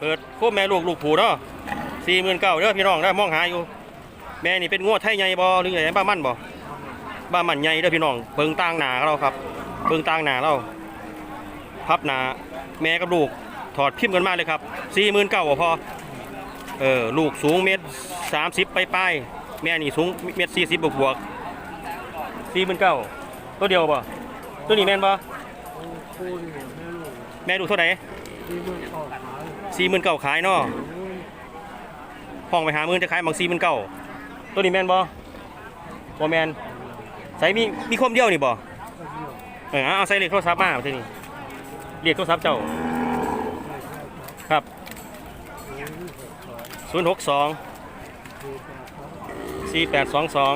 เปิดโคแม่ลูกลูกผูเนาะสี่หมื่นเก้าเด้อพี่น้องได้มองหาอยู่ แม่นี่เป็นงวดไทยใหญ่บ่หรือไงบ้ามันบ่บ้ามันใหญ่เด้อพี่น้องเบิ่งต่างหนาเราครับเบิ่งต่างหนาเราพับหนาแม่กับลูกถอดพิมพ์กันมาเลยครับสี่หมื่นเก้าพอเออลูกสูงเมตรสามสิบไปลายแม่นี่สูงเมตรสี่สิบบวกสี่หมื่นเก้าตัวเดียวบ่ตัวนี้แม่นบ่แม่ลูกแม่ดูเท่าไหร่ สี่หมื่นเก้าขายเนาะห้องไปหามื่นจะขายบางสี่หมื่นเก้าตัวนี้แมนบ่บ่แมนใส่มีมีคมเดียวนี่บ่ก็เออเอาใส่เลขโทรศัพท์มาเอาที่นี่เลขโทรศัพท์เจ้าครับศูนย์หกสองสี่แปดสองสอง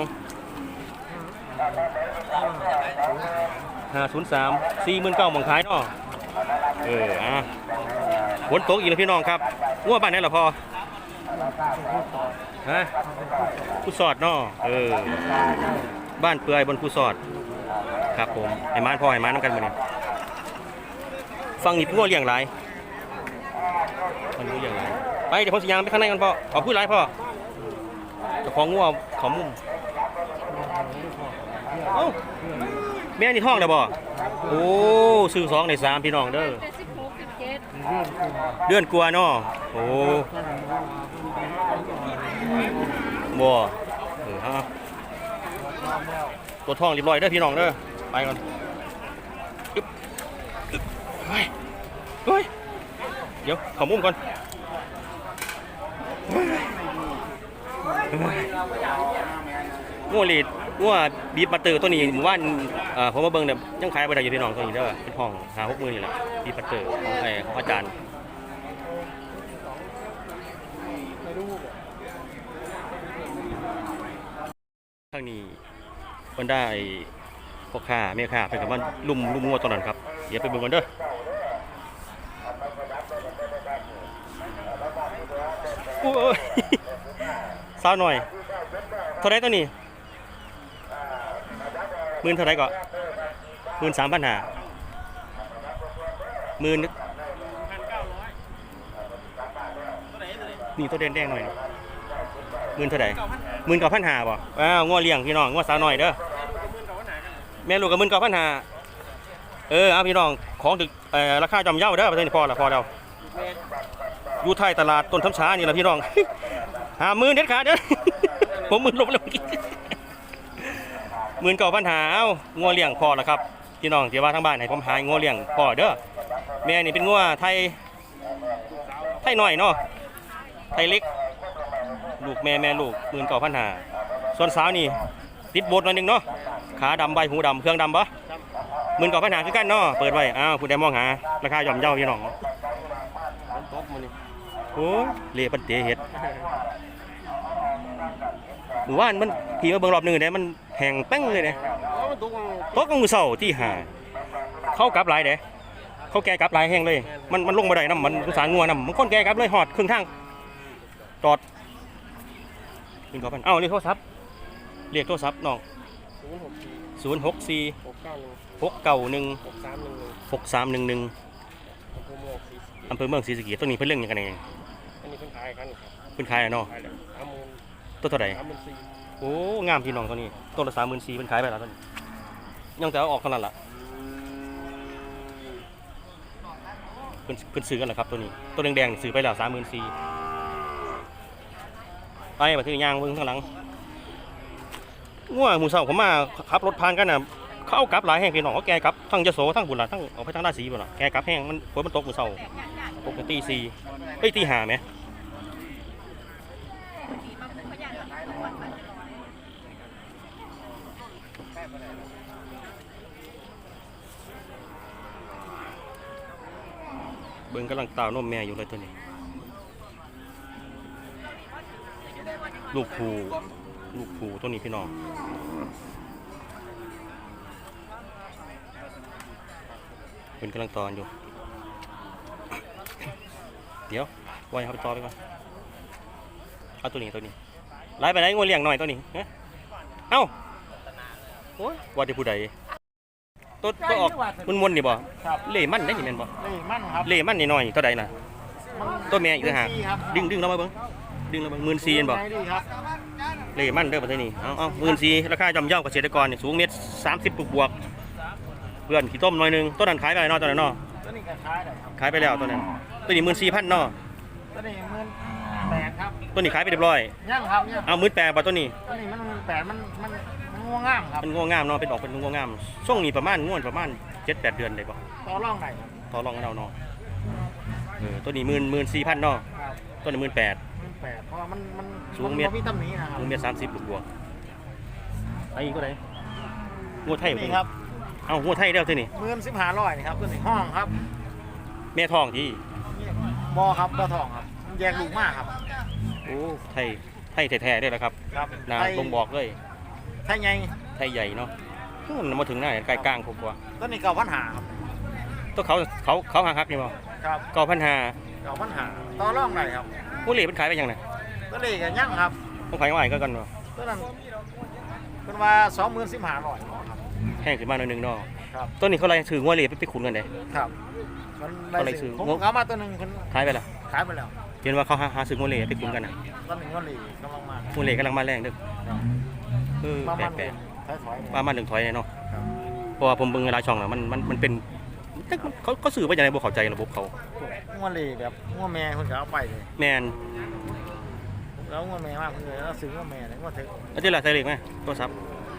ห้าศูนย์สามสี่หมื่นเก้าหมองขายเนาะเอออะ ฝนตกอีกแล้วพี่น้องครับว่าบ้านไหนล่ะพ่อฮะผู้สอดนาะเออ บ้านเปื่อยบนผู้สอด ครับผมไอ้มานพ่อไอ้มานน้ำกันมาเนี่ยฟังนี่พี่วเลี้ยงหลายมันรู้เลี้ยงหลายไปเดี๋ยวผมสิยางไปข้างในกันพ่อขอพูดหลายพ่อเจะของงัวขอมุมเอ้าแม่นี่ท้องแล้วบ่โอ้ซื้อสองในสามพี่น้องเด้อ เดืองกูเดือนกลัวาเนาะโอ้บ่เออฮะตัวท้องเรียบร้อยเด้อพี่น้องเด้อไปก่อนอึ๊บอึ๊บเฮ้ยเฮ้ยเดี๋ยวขอมุมก่อน งัวลีดงัวบีบมาเตอร์ตัวนี้หมู่บ้านเอ่อผมมาเบิ่งเนี่ยยังขายไปได้อยู่พี่น้องตัวนี้เด้อเป็นห้องหาหกมื่นนี่แหละบีบมาเตอร์ของไอ้ของอาจารย์ข้างนี้มันได้พ่อค้าแม่ค้าเพิ่นก็มาลุ่มลุ่มงัวตอนนั้นครับเดี๋ยวไปเบิ่งกันเด้อโอ้ยสาวหน่อยเท่าไรตัวนี้ หมื่นเท่าไรก็หมื่นสามพันห้าหมื่นนี่ตัวแดงๆหน่อยหมื่นเท่าไรหมื่นเก้าพันหาบ่อ้าวง้อเลี้ยงพี่น้องง้อสาวหน่อยเด้อแม่ลูกกับหมื่นเก้าพันหาเออเอาพี่น้องของถึกราคาจอมเย้าเด้อประเทศนี้พอละพอแล้วอยู่ท้ายตลาดต้นทำช้านี่ละพี่น้องหามื่นเด็ดขาดเด้อผมมื่นลบแล้วเมื่อกี้ หมื่นเก้าพันหาเอ้าง้อเลี้ยงพอละครับพี่น้องเดี๋ยวว่าทั้งบ้านให้ผมหายง้อเลี้ยงพอเด้อแม่นี่เป็นง้อไทยไทยหน่อยเนาะไทยเล็ก ลูกแม่แม่ลูกหมื่นเก้าพันหาส่วนสาวนี่ติดโบดหน่อยหนึงเนาะขาดำใบหูดำเครื่องดำปะหมื่นเก้าพันหาคือกันเนาะเปิดไว้อ้าวผู้ใดมองหาราคาย่อมเยาพี่น้องโอ้ยเละปันเตะเห็ดห มู่บ้านมันพีมาเบิ่งรอบหนึงเนี่ยมันแห้งแป้งเลยเนี่ยตกมือเสาที่หาเข้ากลับหลายเด้เขาแก่กลับหลายแห้งเลย มันมันลงมาได้น้ำมันสงสารงัวน้ำมันคนแก่กลับเลยหอดครึ่งทางจอดหนึ่งเก้าพันเอ้าเรียกโทรศัพท์เรียกโทรศัพท์น้องศูนย์หกสี่ศูนย์หกสี่หกเก้าหนึ่งหกเก้าหนึ่งหกสามหนึ่งหนึ่งหกสามหนึ่งหนึ่งอำเภอเมืองศรีอำเภอเมืองศรีสะเกษตัวนี้เพิ่นเรื่องหยังกันเองอันนี้เพิ่นขายกันครับเพิ่นขายอะเนาะขายแล้วสามหมื่น ตัวเท่าไหร่โอ้งามพี่น้องตัวนี้ตัวละสามหมื่นสี่เพิ่นขายไปแล้วตัวนี้ยังแต่เอาออกเท่านั้นล่ะเพิ่นเพิ่นซื้อกันแล้วครับตัวนี้ตัวแดงๆซื้อไปแล้วสามหมื่นสี่ไปมาที่ย่างเบิ่งข้างหลังง่วงหมูเสาผมมาขับรถผ่านกันนะเขาเอากลับหลายแห่งพี่น้องเขาแกกลับทั้งยโสทั้งบุรีทั้งออกไปทางด้านสีบุรีแกกลับแห้งมันฝนมันตกหมูเสาปกติสี่เอ้ตีหาไหม เบิ่งกำลังตาวนมแม่อยู่เลยตัวนี้ ลูกผูลูกผูตัวนี้พี่น้องเป็นกำลังตอนอยู่ เดี๋ยววายเขาไปต่อไปก่อนเอาตัวนี้ตัวนี้ไล่ไปไหนงัวเลี้ยงหน่อยตัวนี้เอ๊ะเอ้าโอ้ยว่าจะผู้ใด ตัวตัวออกมันมวนๆนี่บ่ครับเล่มันได้นี่แม่นบ่นี่มั่นครับเล่มันนี่น้อยเท่าใดน่ะตัวแม่อีกต่างหากสี่ครับดึงดึงเรามาเบิ่งดึงเราเบิ่งหมื่นสี่เห็นบ่ไงดีครับเลยมันเด้อประเทศนี้เอาเอาหมื่นสี่ราคาย่อมเยาเกษตรกรนี่สูงเมตรสามสิบบวกบวกเพื่อนขี้ต้มหน่อยหนึงต้นนั้นขายไปแล้วเนาะตอนนั้นเนาะตัวนี้ก็ขายได้ครับขายไปแล้วตัวนั้นตัวนี้หมื่นสี่พันเนาะตัวนี้หมื่นแปดครับตัวนี้ขายไปเรียบร้อยยังครับยังเอาหมื่นแปดบาทตัวนี้ตัวนี้มันหมื่นแปดมันมันมัน ง่วงง่ามครับมันง่วงงามเนาะเป็นออกเป็นง่วงงามช่วงนี้ประมาณง่วนประมาณเจ็ดแปดเดือนได้ปะต่อรองได้ครับต่อรองกันเอาเนาะเออตัวนี้หมื่นหมื่นสี่พันเนาะครับตัวนี้หมื่นแปดหมื่นแปดเพราะว่ามันมันสูงนเมตรบ่มีตำหนินะครับสูงเมตรสามสิบบวกบวกไอ้อีกก็ได้งัวไทยนี่ครับเอางัวไทยเด้อตัวนี้หมื่นสิบห้าร้อยนี่ครับตัวนี้ห้องครับแม่ทองที่บอครับบอทองครับมันแยกลูกมากครับ โอ้ไทยไทยแท้ๆได้แล้วครับครับ นาไทยบ่งบอกเลยไทยใหญ่ไทยใหญ่เนาะอู้มันมาถึงหน้าใกล้กลางผมกว่าตัวนี้เก่าพันหาครับตัวเขาเขาเขาหักหักนี่บ่ครับเก้าพันห้าเก่าพันหาต่อรองได้ครับผู้เหล่เป็นขายไปยังไงตัวนี้ก็ยังครับต้องขายว่าไงก็กันเนาะตัวนั้นเป็นว่าสองหมื่นสิบห้าร้อยครับแห้งขึ้นมาหน่อยหนึงเนาะครับต้นนี้เขาอะไรถืองัวเหล่ไปไปขุนกันเด้ครับมันอะไรได้ซื้ซื้ออผมเอามาตัวหนึ่งคนขายไปละขายไปแล้วเห็นว่าเขาหาหาซื้องัวเหล่ไปขุนกันน่ะตัวหนึ่งก็หลีกำลังมางัวเหล่กำลังมาแรงเด้อ ครับเออมาแปลมันกแปลกถอยๆว่ามาหนึ่งถอยเลยเนาะครับเพราะว่าผมเบิ่งหลายช่องแล้วมันมันมันเป็นเขาเขาสื่อว่าอย่างไรบ่เข้าใจระบบเขางัวหลีแบบงัวแม่คนก็เอาไปเลย แมนแล้วงัวแม่มากเพื่อนแล้วซื้องัวแม่เลยงัวเถอะแล้วที่ละใส่เลขไหมโทรศัพท์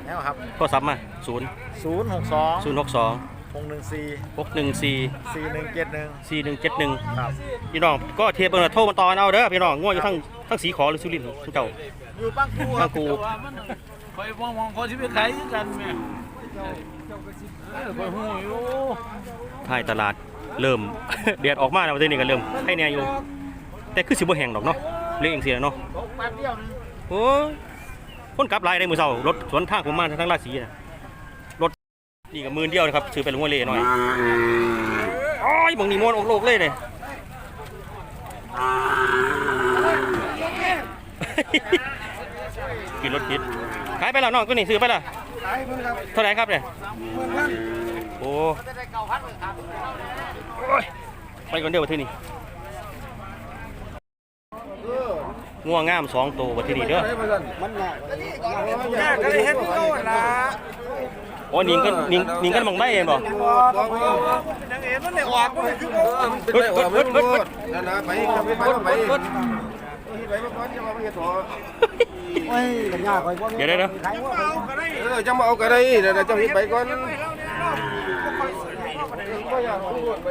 แล้วครับ โทรศัพท์มาศูนย์ศูนย์หกสองศูนย์หกสองหกหนึ่งสี่หกหนึ่งสี่สี่หนึ่งเจ็ดหนึ่งสี่หนึ่งเจ็ดหนึ่ง ครับพี่น้องก็เทียบเบิ่งแล้วโทรมาต่อกันเอาเด้อพี่น้องง่วงอยู่ทั้งทั้งสีขอหรือสุรินทร์ทั้งเจ้า อยู่ปังกูคทั้รับงกู คอยมองมองเขาที่ไปขายกันแม่เออคอยหูอยู่ท้ายตลาดเริ่มเดือดออกมาแล้วประเทศนี้ก็เริ่มให้แน่อยู่ แต่คือสิบ่แห้งดอกเนาะเลี้ยงเสียเนาะตกแป๊บเดียวนึงโอ้ยคนกลับหลายได้มื้อเช้ารถสวนทางผมมาทางราศีน่ะรถนี่ก็หมื่นเดียวนะครับซื้อไปลงหัวเล่หน่อยโอ้ยบางนี่มวนออกโลกเลยเลยกินรถพิษ ขายไปแล้วน้องตัวนี้ซื้อไปและขายเพิ่งครับเท่าไหร่ครับเนี่ยหมื่นพันโอ้จะได้เก้าพันเลยครับยไปก่อนเดียวประเทศนี้ง่วงงามสองตัวประเทศนี้เด้อมันนักยากก็เลยเฮ็ดโน่นล่ะโอ้นิงกันนิงนิงกันมองได้เองบ่นางเอ็นมันได้ออกบ่คือบ่เฮ้ยเฮ้ยเฮ้ยเฮ้ยเฮ้ยนั่นนะไปครับไปไปไปไปมาก่อนจะมาเฮ็ดหัวโอ้ยกันยากไป เดี๋ยวเดี๋ยวเดี๋ยวขายว่าไปเออจะมาเอากระไรเดี๋ยวจะเฮ็ดไปก่อนก็อยากพูดไป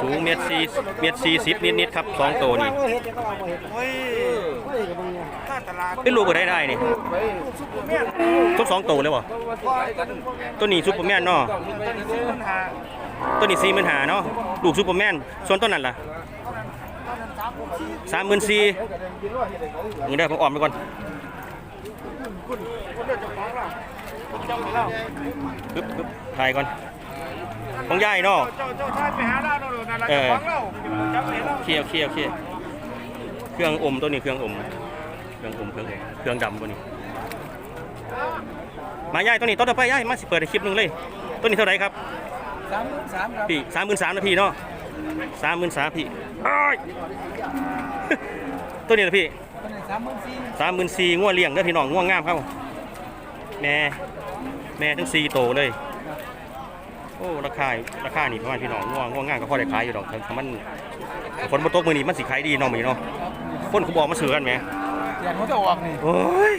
สูงเมตรสี่เมตรสี่สิบนิดนิดๆครับสองตัวนี่เฮ็ดก็เอาบ่เฮ็ดโอ้ยโอ้ยก็บ่เนี่ยถ้าตลาดเป็นลูกก็ได้ได้นี่ไปทุกสองตัวเลยบ่ตัวนี้ซูเปอร์แมนเนาะปัญหาตัวนี้สี่หมื่นหาเนาะลูกซูเปอร์แมนส่วนต้นนั้นล่ะ สามหมื่นสี่เงินได้ผมออมไปก่อนปึ๊บปึ๊บถ่ายก่อน ของยายเนาะเจ้าเจ้าชายไปหาดาวโน่นนั่นล่ะเออของเราจับเห็นเราเคลียร์เคลียร์เคลียร์เครื่องอมตัวนี้เครื่องอม เครื่องอมเครื่องอมเครื่องดำตัวนี้ มาย่ายตัวนี้ต้นต่อไปย่ายมาสิเปิดในคลิปหนึงเลย ตัวนี้เท่าไหร่ครับสามสามครับพี่สามหมื่นสามนะพี่เนาะ สามหมื่นสามพี่อ้ายตัวนี้นะพี่ตัวไหนสามหมื่นสี่สามหมื่นสี่ง่วเลี้ยงเด้อพี่น้องง่วงงามครับแม่แม่ทั้งสี่โตเลย โอ้ราคาราคานี่ประมาณพี่น้องง่วงง่วงงามก็พอได้ขายอยู่ดอกแต่มันฝนบนตกมือนี้มันสิขายดีเน้องมือนี้เนาะคนเขาบอกมาซื้อกันไหมเดี๋ยวเขาจะออกนี่โอ้ย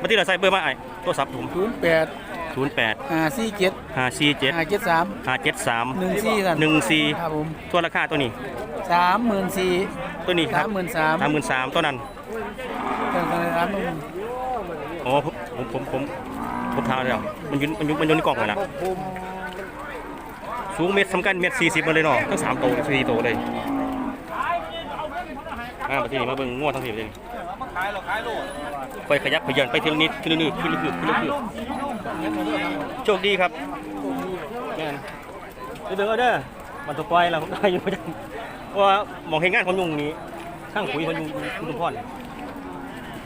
มาที่เราใส่เบอร์มาไอ้ตัวสับถุงศูนย์แปด ศูนย์แปดห้าสี่เจ็ดห้าสี่เจ็ดห้าเจ็ดสามห้าเจ็ดสามหนึ่งสี่กันหนึ่งสี่ครับผมตัวราคาตัวนี้สามหมื่นสี่ตัวนี้ครัสาบมหมื่นสามสามหมื่นสามตัวนั้นตัวไหนสามหมื่นอ๋อผมผมผมผมผมทางแล้วมันอยืนมันอยืนมันอยืนในกล่องเลยนะสูงเมตรสำคัญเมตรสี่สิบมาเลยเนาะทั้งสามตัวสี่ตัวเลยอ่ามาที่นี่มาเบิ่งงวดทั้งสี่เลยค่อยขยับขยันไปทีละนิดทีละนิดทีละนิดทีละนิด โชคดีครับแม่นเดี๋ยวเด้อมันตัวปล่อยเราได้อยู่ประจำเพราะว่ามองเห็นงานคนยุงนี้ข้างปุ๋ยคนยุงคุณลุงพ่อเนี่ย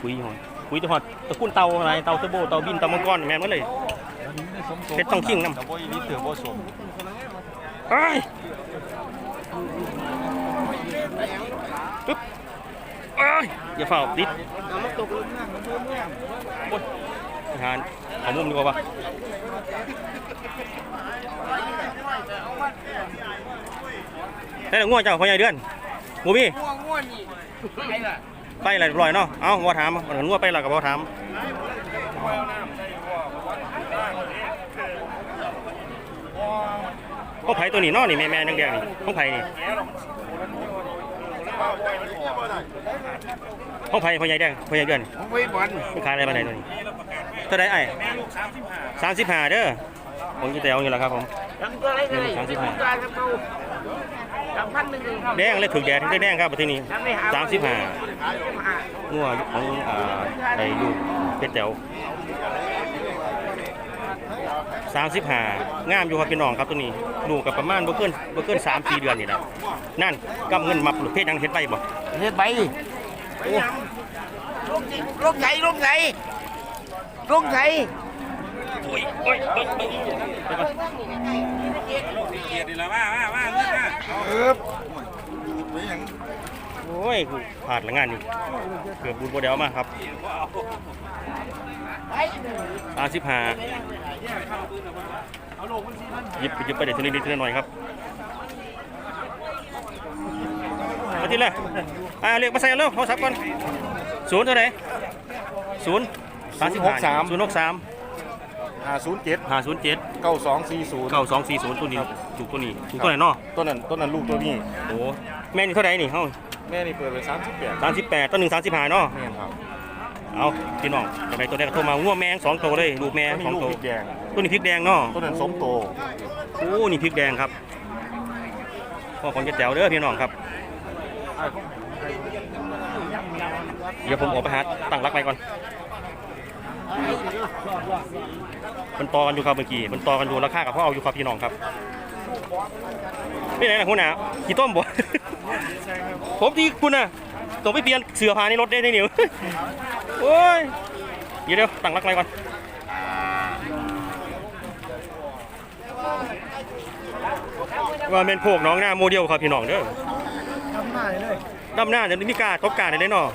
ปุ๋ยหอยปุ๋ยตัวหอดตะกุนเตาอะไรเตาเทอร์โบเตาบินเตามังกรแม่นหมดเลยเพชรต้องขิงน้ำกับโบยนี่เถื่อโบสมเอ้ยปึ๊บอ้ายอย่าเฝ้าติดเอามาตกลงนั่งมันเมื่อยโอ๊ยทหารเอามุมดีกว่าปะได้แล้วง่วงเจ้าพ่อใหญ่เดือนหมูมี่ง่วงง่วงนี่ไอ้ล่ะไปอะไรเรียบร้อยเนาะ เอ้าว่าถามมันง่วงไปแล้วกับว่าถามห้องไผ่ตัวนี้เนาะนี่แม่แม่ๆแดงๆนี่ห้องไผ่นี่ห้องไผ่พ่อใหญ่แดงพ่อใหญ่เดือนผมไปบอลมันขายอะไรมาไหนตัวนี้เท่าไดไอ้สามสิบห้าเด้อผมจะแต่เอาอยู่แล้วครับผมทำตัวอะไรกันเลยสามสิบห้าทำตัวอะไรกันกูทำพันหนึ่งเลยครับแดงเลยถึกแดงถึงแดงครับประเทศนี้ทำไม่หาสามสิบห้าห้างัวของอ่าไอ้ลูกเป็ดแต๋วสามสิบห้างามอยู่ครับพี่น้องครับตัวนี้ลูกกับประมาณบ่เกินบ่เกินสามสี่เดือนนี่แหละนั่นกำเงินมับหรือเพศยังเห็นไปบ่เฮ็ดไปโอ้ลงใส่ลงใส่ ลงใส่โอ้ยโอ้ยโอ้ยโอ้ยไปก่อนเออไปยังโอ้ยกูผ่านละงานนี่เกือบบุญโบเดลมาครับสามสิบห้าหยิบไปหยิบไปเดี๋ยวทีนี้ทีละหน่อยครับมาทีละอ่าเรียกมาใส่เอาเร็วโทรศัพท์ก่อนศูนย์เท่าไหร่ศูนย์ สามสิบห้าศูนย์หกสามห้าศูนย์เจ็ดห้าศูนย์เจ็ดเก้าสองสี่ศูนย์เก้าสองสี่ศูนย์ตัวนี้ถูกตัวนี้ถูกตัวไหนเนาะต้นนั้นต้นนั้นลูกตัวนี้โอ้แม่นี่เท่าไหร่นี่เฮ้าแม่นี่เปิดไปสามสิบแปดสามสิบแปดต้นหนึ่งสามสิบห้าเนาะแม่นครับเอาพี่น้องจะไปตัวแรกก็โทรมาง่วแมงสองตัวเลยลูกแม่ต้นสนี้องลูกตัวพริกแดงตัวนี้พริกแดงเนาะต้นนั้นสมโตโอ้นี่พริกแดงครับพ่อของเจ๊แต๋วเด้อพี่น้องครับเดี๋ยวผมออกไปหาตั้งรักไปก่อน มันต่อกันอยู่ครับเมื่อกี้มันต่อกันอยู่ราคากับพ่อเอาอยู่ครับพี่น้องครับไม่ไหนล่ะคุณน่ะขี้ต้มบ่ผมที่คุณน่ะต้องไปเปลี่ยนเสื้อผ้าในรถได้ได้เนี่ยโอ้ยเดี๋ยวเดี๋ยวตั้งรักไปก่อนว่าเป็นพวกน้องหน้าโมเดลครับพี่น้องเด้อทำหน้าเลยดำหน้าจะมีกล้าตบกล้าได้เลยเนาะ